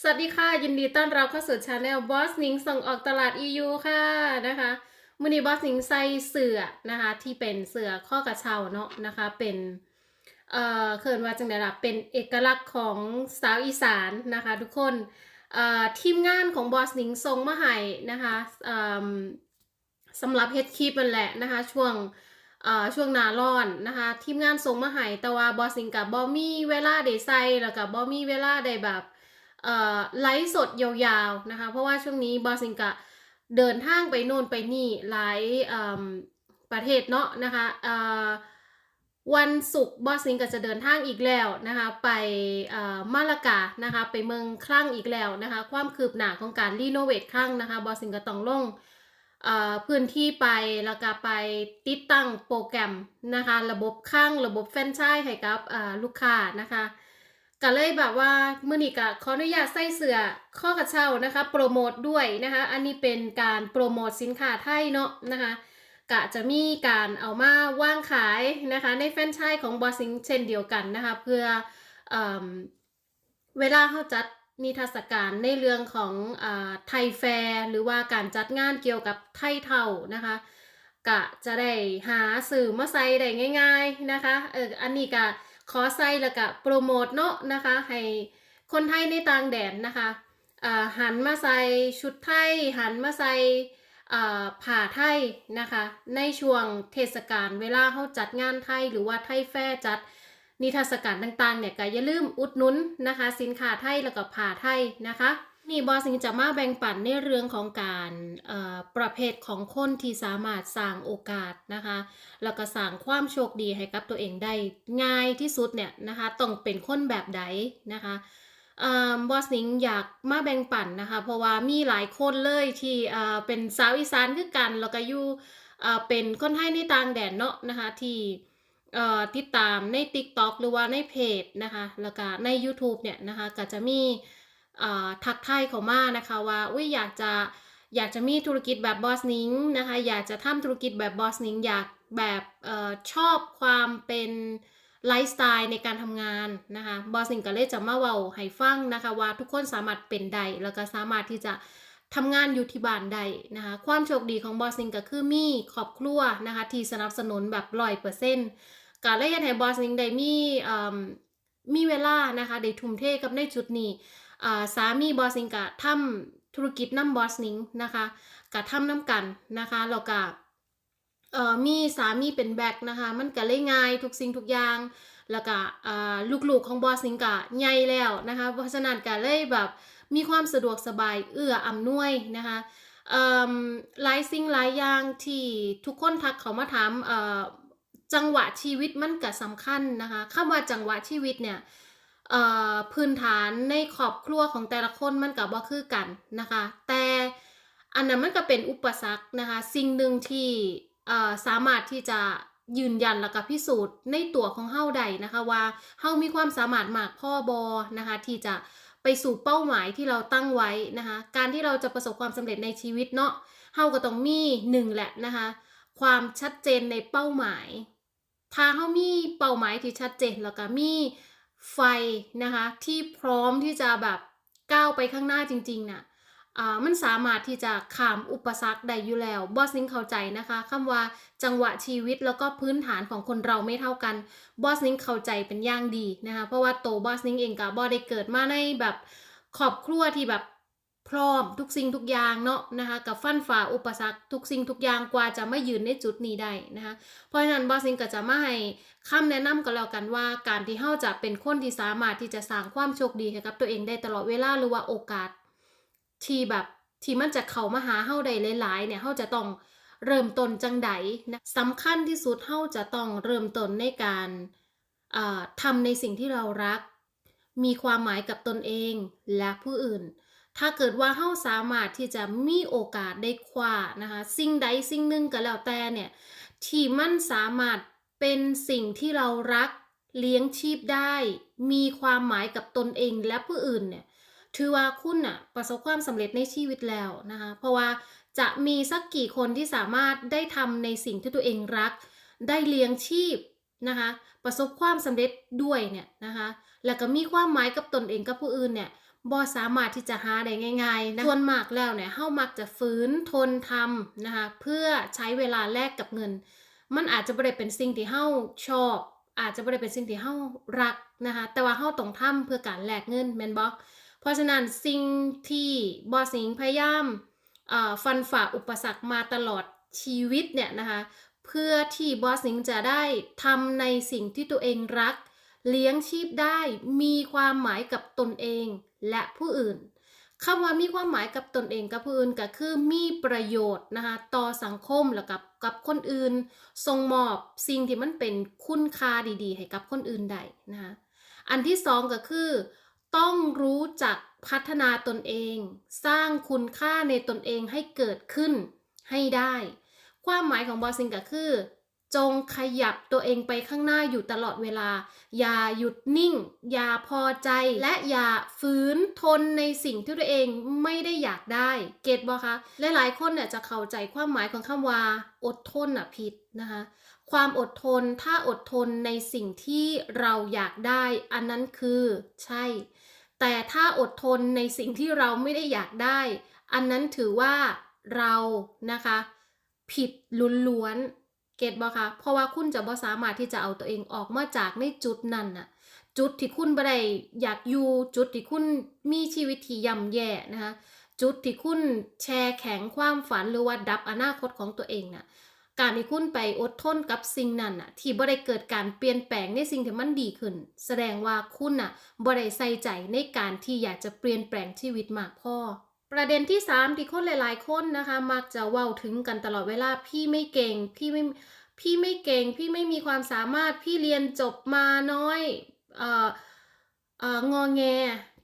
สวัสดีค่ะยินดีต้อนรับเข้าสู่ช anel บอสนิงส่งออกตลาด EU ค่ะนะคะมือนี้บอสนิงใส่เสือนะคะที่เป็นเสือข้อกระเช้าเนาะนะคะเป็นเอ่อเขินว่าจังไดล่ะเป็นเอกลักษณ์ของสาวอีสานนะคะ ทุกคนเอ่อทีมงานของบอสนิงส่งมาให้นะคะเอิ่มสำหรับเฮดคลิปนั่นแหละนะคะช่วงเอ่อช่วงนาร้อนนะคะทีมงานส่งมาให้แต่ว่าบอสิงกับบอมี่เวลาได้ใส่แล้วก็บบอมี่เวลาได้แบบ ไลฟ์สดยาวๆนะคะ เพราะว่าช่วงนี้บอสิงกะเดินทางไปโน่นไปนี่หลายประเทศเนาะนะคะวันศุกร์บอสิงก็จะเดินทางอีกแล้วนะคะ ไปมาลากานะคะ ไปเมืองคลั่งอีกแล้วนะคะ ความคืบหน้าของการรีโนเวทคลั่งนะคะบอสิงก็ต้องลงพื้นที่ไปแล้วก็ไปติดตั้งโปรแกรมนะคะ ระบบข้างระบบแฟนชส์ให้กับลูกค้านะคะ ก็เลยแบบว่าเมื่อนี้ก็ขออนุญาตใส่เสื้อข้อกระเช้านะคะ โปรโมทด้วยนะคะ อันนี้เป็นการโปรโมทสินค้าไทยเนาะนะคะกะจะมีการเอามาว่างขายนะคะ ในแฟรนไชส์ของบอสิงเช่นเดียวกันนะคะ เพื่อเอเวลาเขาจัดนิทรรศการในเรื่องของอไทยแฟร์หรือว่าการจัดงานเกี่ยวกับไทยเท่านะคะกะจะได้หาสื่อมาใส่ได้ง่าย ๆนะคะเอออันนี้กะ ขอใส่แล้วก็โปรโมทเนาะนะคะ ให้คนไทยในต่างแดนนะคะอ่าหันมาใส่ชุดไทย หันมาใส่อ่าผ้าไทยนะคะ ในช่วงเทศกาลเวลาเขาจัดงานไทยหรือว่าไทยแฟร์จัดนิทรรศการต่างๆเนี่ยก็อย่าลืมอุดหนุนนะคะ สินค้าไทยแล้วก็ผ้าไทยนะคะ นี่บอสิงจะมาแบ่งปันในเรื่องของการประเภทของคนที่สามารถสร้างโอกาสนะคะแล้วก็สร้างความโชคดีให้กับตัวเองได้ง่ายที่สุดเนี่ยนะคะต้องเป็นคนแบบใดนะคะบอสนิงอยากมาแบ่งปันนะคะเพราะว่ามีหลายคนเลยที่เป็นสาวอีสานคือกัน แล้วก็อยู่เป็นคนไทยในต่างแดนเนาะนะคะที่ติดตามใน TikTok หรือว่าในเพจนะคะแล้วก็ใน YouTube เนี่ยนะคะก็จะมี ทักทายเขามานะคะว่าอุ้ยอยากจะอยากจะมีธุรกิจแบบบอสนิงนะคะอยากจะทำธุรกิจแบบบอสนิงอยากแบบออชอบความเป็นไลฟ์สไตล์ในการทำงานนะคะบอสนิงก็เลยจะมาเว้าให้ฟังนะคะว่าทุกคนสามารถเป็นได้แล้วก็สามารถที่จะทำงานอยู่ที่บ้านได้นะคะความโชคดีของบอสนิงก็คือมีครอบครัวนะคะที่สนับสนุนแบบร้อยเปอร์เซ็นต์ก็เลยอยากให้บอสนิงได้มีมีเวลานะคะได้ทุ่มเทกับในจุดนี้ สามีบอสนิงกะทำธุรกิจน้ำบอสนิงนะคะกะทำน้ำกันนะคะแล้วก็มีสามีเป็นแบกนะคะมันก็เลยง่ายทุกสิ่งทุกอย่างแล้วก็ลูกๆของบอสนิงกะใหญ่แล้วนะคะเพราะฉะนั้นก็เลยแบบมีความสะดวกสบายเอื้ออำนวยนะคะหลายสิ่งหลายอย่างที่ทุกคนทักเขามาถามจังหวะชีวิตมันก็สำคัญนะคะคำว่าจังหวะชีวิตเนี่ย เอ่อพื้นฐานในครอบครัวของแต่ละคนมันก็บ่คือกันนะคะ แต่อันนั้นมันก็เป็นอุปสรรคนะคะ สิ่งหนึ่งที่เอ่อสามารถที่จะยืนยันแล้วก็พิสูจน์ในตัวของเฮาได้นะคะว่าเฮามีความสามารถมากพ่อบอนะคะ ที่จะไปสู่เป้าหมายที่เราตั้งไว้นะคะ การที่เราจะประสบความสำเร็จในชีวิตเนาะเฮาก็ต้องมีหนึ่งแหละนะคะ ความชัดเจนในเป้าหมาย ถ้าเขามีเป้าหมายที่ชัดเจนแล้วก็มี ไฟนะคะที่พร้อมที่จะแบบก้าวไปข้างหน้าจริงๆน่ะอ่ามันสามารถที่จะข้ามอุปสรรคได้อยู่แล้วบอสนิงเข้าใจนะคะคำว่าจังหวะชีวิตแล้วก็พื้นฐานของคนเราไม่เท่ากันบอสนิงเข้าใจเป็นอย่างดีนะคะเพราะว่าโตบอสนิงเองกับบอได้เกิดมาในแบบครอบครัวที่แบบ พร้อมทุกสิ่งทุกอย่างเนาะนะคะกับฟันฝ่าอุปสรรคทุกสิ่งทุกอย่างกว่าจะมายืนในจุดนี้ได้นะคะเพราะฉะนั้นบอสซิงก็จะมาให้คำแนะนำก็แล้วกันว่า การที่เฮาจะเป็นคนที่สามารถที่จะสร้างความโชคดีให้กับตัวเองได้ตลอดเวลาหรือว่าโอกาส ที่แบบที่มันจะเข้ามาหาเฮาได้หลายๆเนี่ยเฮาจะต้องเริ่มต้นจังใดนะสำคัญที่สุดเฮาจะต้องเริ่มต้นในการทำในสิ่งที่เรารัก มีความหมายกับตนเองและผู้อื่น ถ้าเกิดว่าเฮาสามารถที่จะมีโอกาสได้คว้านะคะสิ่งใดสิ่งหนึ่งก็แล้วแต่เนี่ยที่มันสามารถเป็นสิ่งที่เรารักเลี้ยงชีพได้ มีความหมายกับตนเองและผู้อื่นเนี่ยถือว่าคุณน่ะประสบความสำเร็จในชีวิตแล้วนะคะเพราะว่าจะมีสักกี่คนที่สามารถได้ทำในสิ่งที่ตัวเองรัก ได้เลี้ยงชีพนะคะประสบความสำเร็จด้วยเนี่ยนะคะแล้วก็มีความหมายกับตนเองกับผู้อื่นเนี่ย บ่สามารถที่จะหาได้ง่ายๆนะส่วนมากแล้วเนี่ยเฮามักจะฝืนทนทำนะคะเพื่อใช้เวลาแลกกับเงิน มันอาจจะบ่ได้เป็นสิ่งที่เฮาชอบ อาจจะบ่ได้เป็นสิ่งที่เฮารักนะคะแต่ว่าเฮาต้องทำเพื่อการแลกเงินแมนบ่เพราะฉะนั้นสิ่งที่บอสิงพยายามฟันฝ่าอุปสรรคมาตลอดชีวิตเนี่ยนะคะเพื่อที่บอสสิงจะได้ทำในสิ่งที่ตัวเองรัก เลี้ยงชีพได้มีความหมายกับตนเอง และผู้อื่นคำว่ามีความหมายกับตนเองกับผู้อื่นก็คือมีประโยชน์นะคะต่อสังคมแล้วกับกับคนอื่นส่งมอบสิ่งที่มันเป็นคุณค่าดีๆ ให้กับคนอื่นได้นะคะอันที่สองก็คือ ต้องรู้จักพัฒนาตนเอง สร้างคุณค่าในตนเองให้เกิดขึ้นให้ได้ ความหมายของบอสซิงก็คือ จงขยับตัวเองไปข้างหน้าอยู่ตลอดเวลา อย่าหยุดนิ่ง อย่าพอใจ และอย่าฝืนทนในสิ่งที่ตัวเองไม่ได้อยากได้ เก็ตบอคะหลายๆคนเนี่ยจะเข้าใจความหมายของคำว่า อดทนอะผิดนะคะ ความอดทนถ้าอดทนในสิ่งที่เราอยากได้ อันนั้นคือใช่ แต่ถ้าอดทนในสิ่งที่เราไม่ได้อยากได้ อันนั้นถือว่าเรานะคะ ผิดล้วนๆ เก็ตบ่คะเพราะว่าคุณจะบ่สามารถที่จะเอาตัวเองออกมาจากในจุดนั้นน่ะ จุดที่คุณบ่ได้อยากอยู่ จุดที่คุณมีชีวิตที่ย่ำแย่นะคะ จุดที่คุณแชร์แข็งความฝันหรือว่าดับอนาคตของตัวเองน่ะ การที่คุณไปอดทนกับสิ่งนั้นน่ะ ที่บ่ได้เกิดการเปลี่ยนแปลงในสิ่งที่มันดีขึ้น แสดงว่าคุณน่ะบ่ได้ใส่ใจในการที่อยากจะเปลี่ยนแปลงชีวิตมากพอ ประเด็นที่ 3 ที่คนหลาย ๆ คนนะคะ มักจะเว้าถึงกันตลอดเวลาพี่ไม่เก่ง พี่ไม่พี่ไม่เก่ง พี่ไม่มีความสามารถพี่เรียนจบมาน้อยเอ่อเอ่องอแง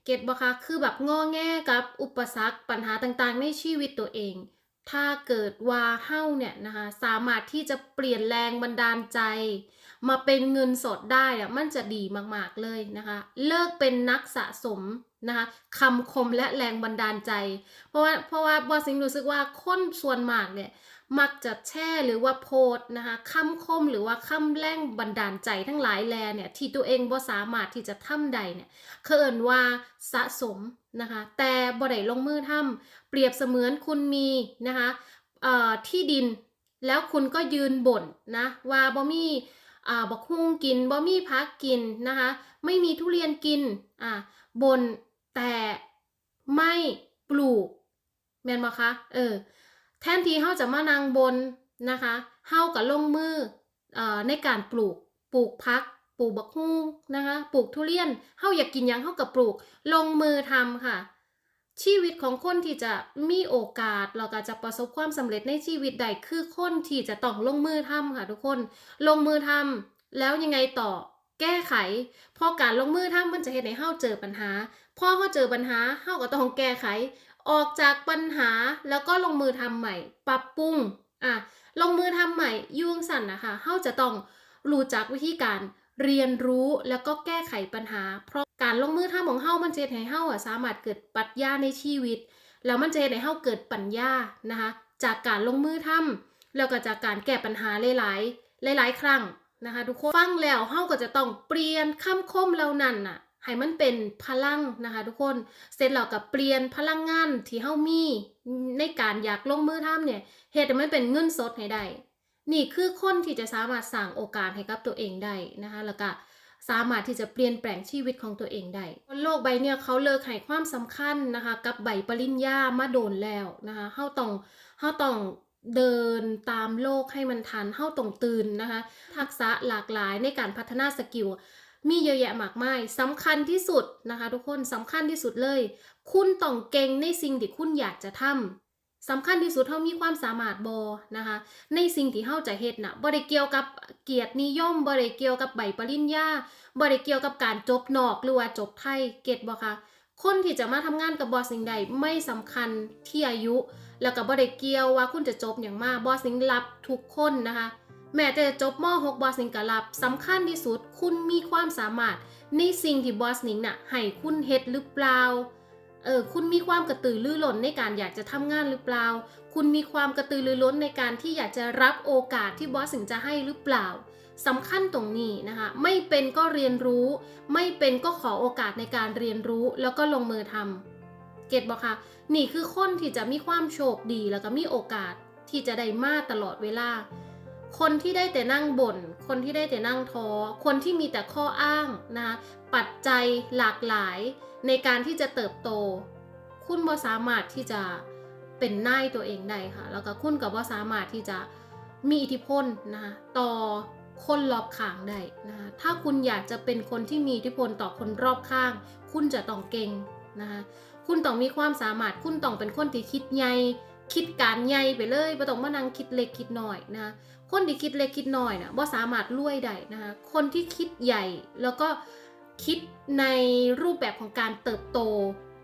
เก็ตบ่คะคือแบบงอแงกับอุปสรรคปัญหาต่างๆ ในชีวิตตัวเอง ถ้าเกิดว่าเฮ้าเนี่ยนะคะสามารถที่จะเปลี่ยนแรงบันดาลใจ มาเป็นเงินสดได้อะมันจะดีมากๆเลยนะคะ เลิกเป็นนักสะสม นะคะคำคมและแรงบันดาลใจ เพราะว่าเพราะว่าบอสิงรู้สึกว่าคนส่วนมากเนี่ยมักจะแช่หรือว่าโพสนะคะคำคมหรือว่าคำแรงบันดาลใจทั้งหลายแลเนี่ยที่ตัวเองบ่สามารถที่จะทำใดเนี่ยเคินว่าสะสมนะคะแต่บ่ได้ลงมือทำเปรียบเสมือนคุณมีนะคะที่ดินแล้วคุณก็ยืนบ่นนะว่าบ่มีอ่าบักฮุ่งกินบ่มีพักกินนะคะไม่มีทุเรียนกินอ่าบน แต่ไม่ปลูกแม่นบ่คะเออแทนที่เฮาจะมานั่งบนนะคะเฮาก็ลงมือเอ่อในการปลูกปลูกพัก ปลูกบักฮุ่งนะคะปลูกทุเรียนเฮาอยากกินยังเฮาก็ปลูกลงมือทำค่ะ ชีวิตของคนที่จะมีโอกาสแล้วก็จะประสบความสำเร็จในชีวิตใดคือคนที่จะต้องลงมือทำค่ะทุกคนลงมือทำแล้วยังไงต่อแก้ไข พอการลงมือทำมันจะเฮ็ดให้เฮาเจอปัญหา พอเฮาเจอปัญหาเฮาก็ต้องแก้ไข ออกจากปัญหาแล้วก็ลงมือทำใหม่ ปรับปรุงอะลงมือทำใหม่ยุ่งสั่นนะคะเฮาจะต้องรู้จักวิธีการเรียนรู้แล้วก็แก้ไขปัญหา เพราะการลงมือทำของเฮามันจะเฮ็ดให้เฮาอะสามารถเกิดปรัชญาในชีวิต แล้วมันจะเฮ็ดให้เฮาเกิดปัญญานะคะ จากการลงมือทำแล้วก็จากการแก้ปัญหาหลาย ๆ หลาย ๆ ครั้งนะคะทุกคนฟังแล้วเฮาก็จะต้องเปลี่ยนคำคมเหล่านั้นน่ะ ให้มันเป็นพลังนะคะ ทุกคน เสร็จแล้วก็เปลี่ยนพลังงานที่เฮามีในการอยากลงมือทำเนี่ยเฮ็ดให้มันเป็นเงินสดให้ได้ นี่คือคนที่จะสามารถสร้างโอกาสให้กับตัวเองได้นะคะ แล้วก็สามารถที่จะเปลี่ยนแปลงชีวิตของตัวเองได้โลกใบเนี่ยเขาเลิกให้ความสำคัญนะคะ กับใบปริญญามาโดนแล้วนะคะเฮาต้องเฮาต้องเดินตามโลกให้มันทันเฮาต้องตื่นนะคะ ทักษะหลากหลายในการพัฒนาสกิล มีเยอะแยะมากมายสำคัญที่สุดนะคะทุกคนสำคัญที่สุดเลย คุณต้องเก่งในสิ่งที่คุณอยากจะทำสำคัญที่สุดเฮามีความสามารถบอนะคะ ในสิ่งที่เฮาจะเฮ็ดน่ะบ่ได้เกี่ยวกับเกียรตินิยมบ่ได้เกี่ยวกับใบปริญญาบ่ได้เกี่ยวกับการจบนอกหรือว่าจบไทยเก็ตบ่คะคนที่จะมาทำงานกับบอสสิ่งใดไม่สำคัญที่อายุ แล้วก็บ่ได้เกี่ยวว่าคุณจะจบอย่างมากบอสสิงรับทุกคนนะคะ แม้แต่จะจบม .6 บอสนิงก็รับสำคัญที่สุด คุณมีความสามารถในสิ่งที่บอสนิงน่ะให้คุณเฮ็ดหรือเปล่าเออคุณมีความกระตือรือร้นในการอยากจะทำงานหรือเปล่า คุณมีความกระตือรือร้นในการที่อยากจะรับโอกาสที่บอสสิงจะให้หรือเปล่าสำคัญตรงนี้นะคะไม่เป็นก็เรียนรู้ ไม่เป็นก็ขอโอกาสในการเรียนรู้แล้วก็ลงมือทำเกตบอกค่ะนี่คือคนที่จะมีความโชคดีแล้วก็มีโอกาสที่จะได้มาตลอดเวลา คนที่ได้แต่นั่งบน่น คนที่ได้แต่นั่งท้อ คนที่มีแต่ข้ออ้างนะคะปัจจัยหลากหลายในการที่จะเติบโต คุณบ่สามารถที่จะเป็นนายตัวเองได้ค่ะ แล้วก็คุณก็บ่สามารถที่จะมีอิทธิพลนะคะต่อคนรอบข้างได้นะคะถ้าคุณอยากจะเป็นคนที่มีอิทธิพลต่อคนรอบข้าง คุณจะต้องเก่งนะคะคุณต้องมีความสามารถ คุณต้องเป็นคนที่คิดใหญ่ คิดการใหญ่ไปเลยไม่ต้องมานั่งคิดเล็กคิดน้อยนะคะคนที่คิดเล็กคิดน้อยนะบ่สามารถรวยได้นะคะคนที่คิดใหญ่แล้วก็คิดในรูปแบบของการเติบโต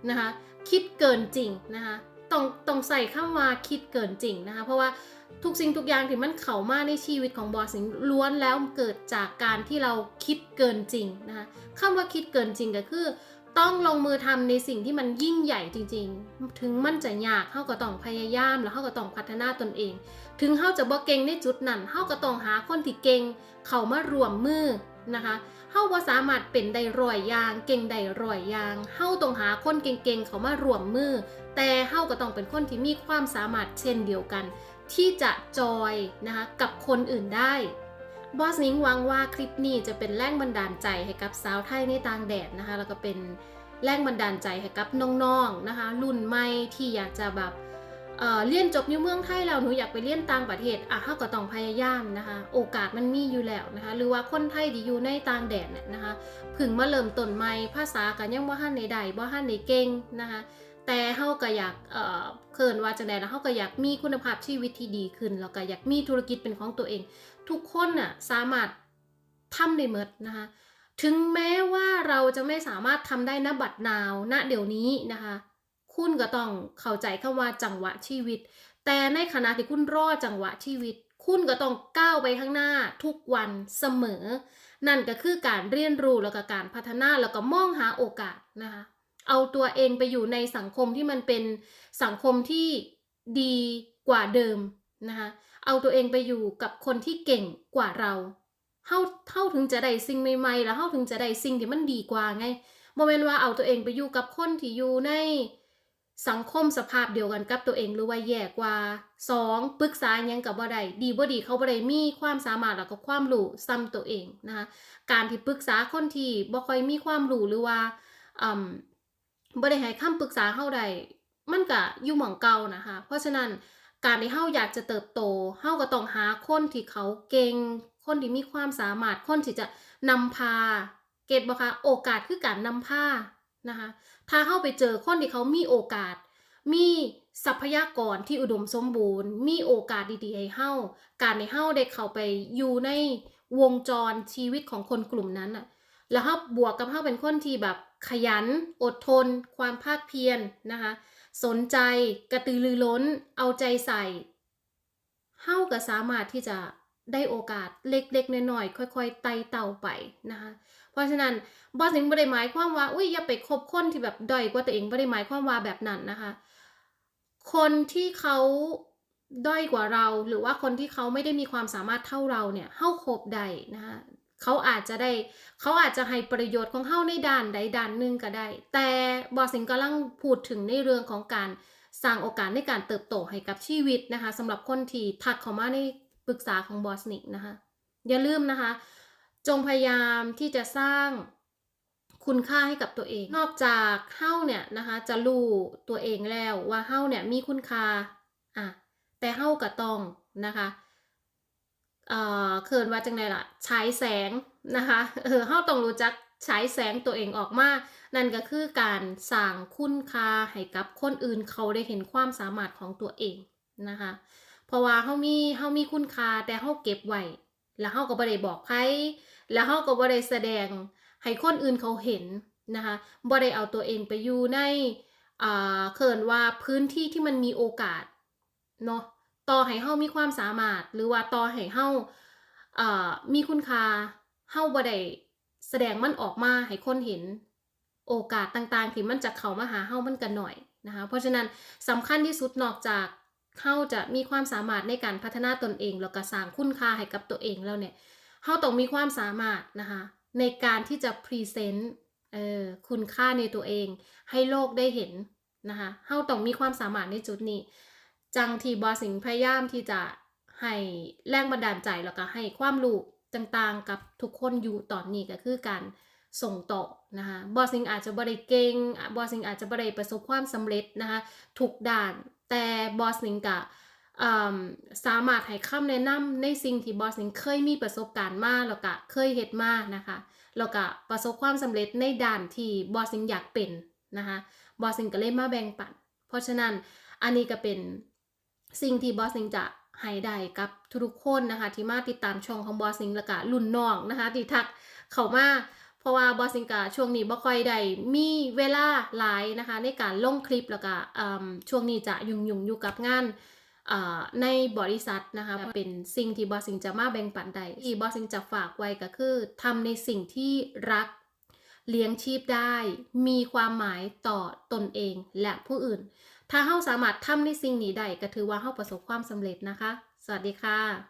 นะคะคิดเกินจริงนะคะต้องต้องใส่คำว่าคิดเกินจริงนะคะเพราะว่าทุกสิ่งทุกอย่างที่มันเข้ามาในชีวิตของบอสสิงล้วนแล้วเกิดจากการที่เราคิดเกินจริงนะคะคำว่าคิดเกินจริงก็คือ ต้องลงมือทำในสิ่งที่มันยิ่งใหญ่จริง ๆ ถึงมันจะยากเฮาก็ต้องพยายามแล้วเฮาก็ต้องพัฒนาตนเอง ถึงเฮาจะบ่เก่งในจุดนั้นเฮาก็ต้องหาคนที่เก่งเข้ามารวมมือนะคะเฮาบ่สามารถเป็นได้ร้อยอย่าง เก่งได้ร้อยอย่างเฮาต้องหาคนเก่งๆเข้ามารวมมือ แต่เฮาก็ต้องเป็นคนที่มีความสามารถเช่นเดียวกัน ที่จะจอยนะคะกับคนอื่นได้ บอสนิงหวังว่าคลิปนี้จะเป็นแรงบันดาลใจให้กับสาวไทยในต่างแดดนะคะ แล้วก็เป็นแรงบันดาลใจให้กับน้องๆนะคะ รุ่นใหม่ที่อยากจะแบบเอ่อเรียนจบอยู่เมืองไทยแล้วหนูอยากไปเรียนต่างประเทศอะเฮาก็ต้องพยายามนะคะ โอกาสมันมีอยู่แล้วนะคะ หรือว่าคนไทยที่อยู่ในต่างแดนเนี่ยนะคะพึ่งมาเริ่มต้นใหม่ภาษากันยังบ่ทันในใดบ่ทันในเก่งนะคะ แต่เฮาก็อยากเอ่อเคินว่าจังไดนเฮาก็อยากมีคุณภาพชีวิตที่ดีขึ้นแล้วก็อยากมีธุรกิจเป็นของตัวเอง ทุกคนน่ะสามารถทำได้หมดนะคะ ถึงแม้ว่าเราจะไม่สามารถทำได้ณบัดนาว ณเดี๋ยวนี้นะคะ คุณก็ต้องเข้าใจคำว่าจังหวะชีวิต แต่ในขณะที่คุณรอจังหวะชีวิต คุณก็ต้องก้าวไปข้างหน้าทุกวันเสมอ นั่นก็คือการเรียนรู้แล้วก็การพัฒนาแล้วก็มองหาโอกาสนะคะ เอาตัวเองไปอยู่ในสังคมที่มันเป็นสังคมที่ดีกว่าเดิมนะคะ เอาตัวเองไปอยู่กับคนที่เก่งกว่าเราเฮาเฮาถึงจะได้สิ่งใหม่ๆ แล้วเฮาถึงจะได้สิ่งที่มันดีกว่าไงบ่แม่นว่าเอาตัวเองไปอยู่กับคนที่อยู่ในสังคมสภาพเดียวกันกับตัวเองหรือว่าแย่กว่าสองปรึกษายังกับบ่ได้ดีบ่ดีเขาบ่ได้มีความสามารถแล้วก็ความรู้ซ้ำตัวเองนะคะการที่ปรึกษาคนที่บ่ค่อยมีความรู้หรือว่าอืมบ่ได้ให้คำปรึกษาเฮาได้มันก็อยู่หม่องเก่านะคะ เพราะฉะนั้น การที่เฮาอยากจะเติบโตเฮาก็ต้องหาคนที่เขาเก่ง คนที่มีความสามารถ คนที่จะนำพา เก็ตบ่คะโอกาสคือการนำพานะคะ ถ้าเฮาไปเจอคนที่เขามีโอกาส มีทรัพยากรที่อุดมสมบูรณ์ มีโอกาสดีๆให้เฮาการที่เฮาได้เข้าไปอยู่ในวงจรชีวิตของคนกลุ่มนั้นน่ะแล้วเฮาบวกกับเฮาเป็นคนที่แบบขยัน อดทน ความภาคเพียรนะคะ สนใจกระตือรือร้น เอาใจใส่เฮาก็สามารถที่จะได้โอกาสเล็กๆน้อยๆค่อย ๆ ไต่เต่าไปนะคะเพราะฉะนั้นบอสนิงบ่ได้หมายความว่าอุ้ยอย่าไปคบคนที่แบบด้อยกว่าตัวเองบ่ได้หมายความว่าแบบนั้นนะคะ คนที่เขาด้อยกว่าเรา หรือว่าคนที่เขาไม่ได้มีความสามารถเท่าเราเนี่ยเฮาคบได้นะคะ เขาอาจจะได้ เขาอาจจะให้ประโยชน์ของเฮาในด้านใดด้านหนึ่งก็ได้ แต่บอสสิงกำลังพูดถึงในเรื่องของการสร้างโอกาสในการเติบโตให้กับชีวิตนะคะสำหรับคนที่ทักเข้ามาในปรึกษาของบอสนิกนะคะ อย่าลืมนะคะ จงพยายามที่จะสร้างคุณค่าให้กับตัวเอง นอกจากเฮ้าเนี่ยนะคะจะรู้ตัวเองแล้วว่าเฮ้าเนี่ยมีคุณค่าอะแต่เฮ้าก็ต้องนะคะ เอ่อเคินว่าจังไดล่ะใช้แสงนะคะเออเฮาต้องรู้จักใช้แสงตัวเองออกมา นั่นก็คือการสร้างคุณค่าให้กับคนอื่นเขาได้เห็นความสามารถของตัวเองนะคะ เพราะว่าเฮามีเฮามีคุณค่าแต่เฮาเก็บไว้แล้วเฮาก็บ่ได้บอกใครแล้วเฮาก็บ่ได้แสดงให้คนอื่นเขาเห็นนะคะบ่ได้เอาตัวเองไปอยู่ในอ่าเคินว่าพื้นที่ที่มันมีโอกาสเนาะ ต่อให้เฮามีความสามารถ หรือว่าต่อให้เฮาเอ่อมีคุณค่าเฮาบ่ได้แสดงมันออกมาให้คนเห็นโอกาสต่างๆ ที่มันจะเข้ามาหาเฮามันก็หน่อยนะคะเพราะฉะนั้นสำคัญที่สุดนอกจากเฮาจะมีความสามารถในการพัฒนาตนเองแล้วก็สร้างคุณค่าให้กับตัวเองแล้วเนี่ยเฮาต้องมีความสามารถนะคะในการที่จะพรีเซนต์เอ่อคุณค่าในตัวเอง ให้โลกได้เห็นนะคะเฮาต้องมีความสามารถในจุดนี้ จังที่บอสิงพยายามที่จะให้แรงบันดาลใจแล้วก็ให้ความรู้ต่างๆ กับทุกคนอยู่ตอนนี้ก็คือการส่งต่อนะคะบอสิงอาจจะบริเก่งบอสิงอาจจะบริประสบความสำเร็จนะคะทุกด้านแต่บอสิงกะสามารถให้คำแนะนำในสิ่งที่บอสิงเคยมีประสบการณ์มาแล้วก็เคยเฮ็ดมานะคะแล้วก็ประสบความสำเร็จในด้านที่บอสิงอยากเป็นนะคะบอสิงก็เลยมาแบ่งปัน เพราะฉะนั้นอันนี้ก็เป็น สิ่งที่บอสซิงจะให้ได้กับทุกๆคนนะคะ ที่มาติดตามช่องของบอสซิงและก็รุ่นน้องนะคะที่ทักเข้ามาเพราะว่าบอสซิงกะช่วงนี้บ่ค่อยได้มีเวลาหลายนะคะ ในการลงคลิปแล้วก็ช่วงนี้จะยุ่งๆอยู่กับงานในบริษัทนะคะเป็นสิ่งที่บอสซิงจะมาแบ่งปันได้ที่บอสซิงจะฝากไว้ก็คือทำในสิ่งที่รักเลี้ยงชีพได้ มีความหมายต่อตนเองและผู้อื่น ถ้าเฮาสามารถทำในสิ่งนี้ได้ก็ถือว่าเฮาประสบความสำเร็จนะคะ สวัสดีค่ะ